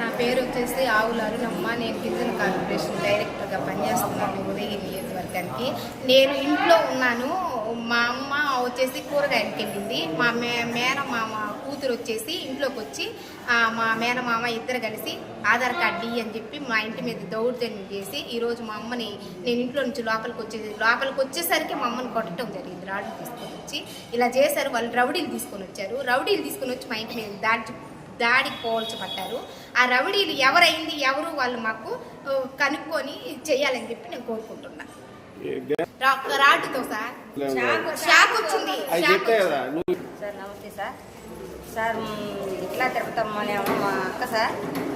నా పేరు వచ్చేసి ఆవులారు నమ్మ నేను గిరిజన కార్పొరేషన్ డైరెక్టర్గా పనిచేస్తున్నాను ఉదయగిరి నియోజకవర్గానికి. నేను ఇంట్లో ఉన్నాను. మా అమ్మ వచ్చేసి కూరగాయలకి వెళ్ళింది. మా మే మేనమామ కూతురు వచ్చేసి ఇంట్లోకి వచ్చి మా మేనమామ ఇద్దరు కలిసి ఆధార్ కార్డు ఇయ్యి అని చెప్పి మా ఇంటి మీద దౌర్జన్యం చేసి ఈరోజు మా అమ్మని నేను ఇంట్లో నుంచి లోపలికి వచ్చేది లోపలికి వచ్చేసరికి మా అమ్మని కొట్టడం జరిగింది. రాళ్ళు తీసుకొని వచ్చి ఇలా చేశారు. వాళ్ళు రౌడీలు తీసుకొని వచ్చారు. రౌడీలు తీసుకొని వచ్చి మా ఇంటి మీద దాడి దాడికి పోల్చబడ్డారు ఆ రౌడీలు ఎవరైంది ఎవరు వాళ్ళు మాకు కనుక్కొని చేయాలని చెప్పి నేను కోరుకుంటున్నా. రాటుతో సార్. షాక్ వచ్చింది. సార్ నమస్తే సార్. సార్ ఇట్లా తిరుపతమ్మ అనే అమ్మ మా అక్క సార్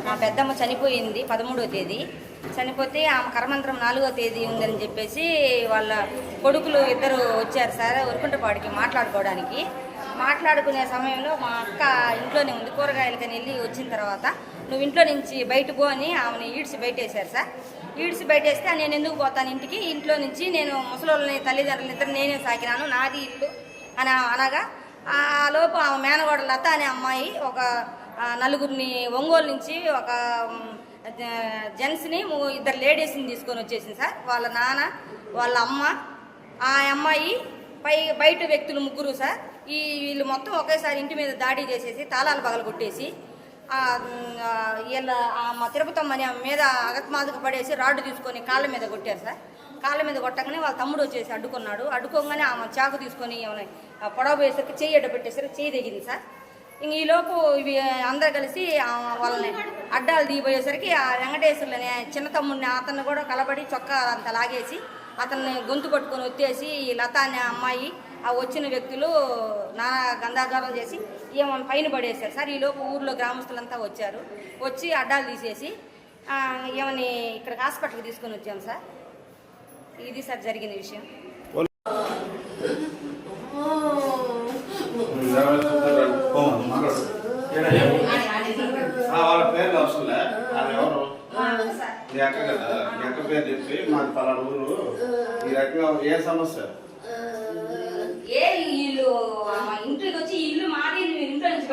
మా పెద్దమ్మ చనిపోయింది పదమూడవ తేదీ. చనిపోతే ఆమె కర్మంత్రం నాలుగో తేదీ ఉందని చెప్పేసి వాళ్ళ కొడుకులు ఇద్దరు వచ్చారు సార్ ఉరుకుంటపాడికి మాట్లాడుకోవడానికి. మాట్లాడుకునే సమయంలో మా అక్క ఇంట్లోనే ఉంది కూరగాయలకని వెళ్ళి వచ్చిన తర్వాత. నువ్వు ఇంట్లో నుంచి బయట పో అని ఆమెను ఈడ్చి బయటేశారు సార్. ఈడ్చి బయటేస్తే నేను ఎందుకు పోతాను ఇంటికి? ఇంట్లో నుంచి నేను ముసలోళ్ళని తల్లిదండ్రులని ఇద్దరు నేనే సాకినాను నాది ఇల్లు అని అనగా ఆ లోపు ఆమె మేనగోడ లత అనే అమ్మాయి ఒక నలుగురిని ఒంగోలు నుంచి ఒక జెంట్స్ని ఇద్దరు లేడీస్ని తీసుకొని వచ్చేసింది సార్. వాళ్ళ నాన్న వాళ్ళ అమ్మ ఆ అమ్మాయి పై బయట వ్యక్తులు ముగ్గురు సార్. ఈ వీళ్ళు మొత్తం ఒకేసారి ఇంటి మీద దాడి చేసేసి తాళాలు పగలు కొట్టేసి వీళ్ళ మా తిరుపతమ్మ ఆమె మీద అగత్మాదకు పడేసి రాడ్డు తీసుకొని కాళ్ళ మీద కొట్టారు సార్. కాళ్ళ మీద కొట్టగానే వాళ్ళ తమ్ముడు వచ్చేసి అడ్డుకున్నాడు. అడ్డుకోగానే ఆమె చాకు తీసుకొని పొడవు పొడవ పోయేసరికి చెయ్యి అడ్డ పెట్టేసరికి చెయ్యి తెగింది సార్. ఇంక ఈలోపు ఇవి అందరు కలిసి వాళ్ళని అడ్డాలు దిగిపోయేసరికి ఆ వెంకటేశ్వర్లు చిన్న తమ్ముడిని అతన్ని కూడా కలబడి చొక్కా అంత లాగేసి అతన్ని గొంతు పట్టుకొని వచ్చేసి ఈ లత అనే అమ్మాయి ఆ వచ్చిన వ్యక్తులు నానా గంధాధారం చేసి ఏమని పైన పడేశారు. సార్ ఈలోపు ఊర్లో గ్రామస్తులంతా వచ్చారు. వచ్చి అడ్డాలు తీసేసి ఆ, ఏమని హాస్పిటల్కి తీసుకొని వచ్చాం సార్. ఇది సార్ జరిగిన విషయం. వాళ్ళ పేర్లు అవసరం అక్క కదా? అక్క పేరు చెప్పి మాకు పలానా ఊరు ఈ రకంగా ఏ సమస్య? ఏ ఇల్లు? ఇంటికి వచ్చి ఇల్లు మాది ఇంట్లో నుంచి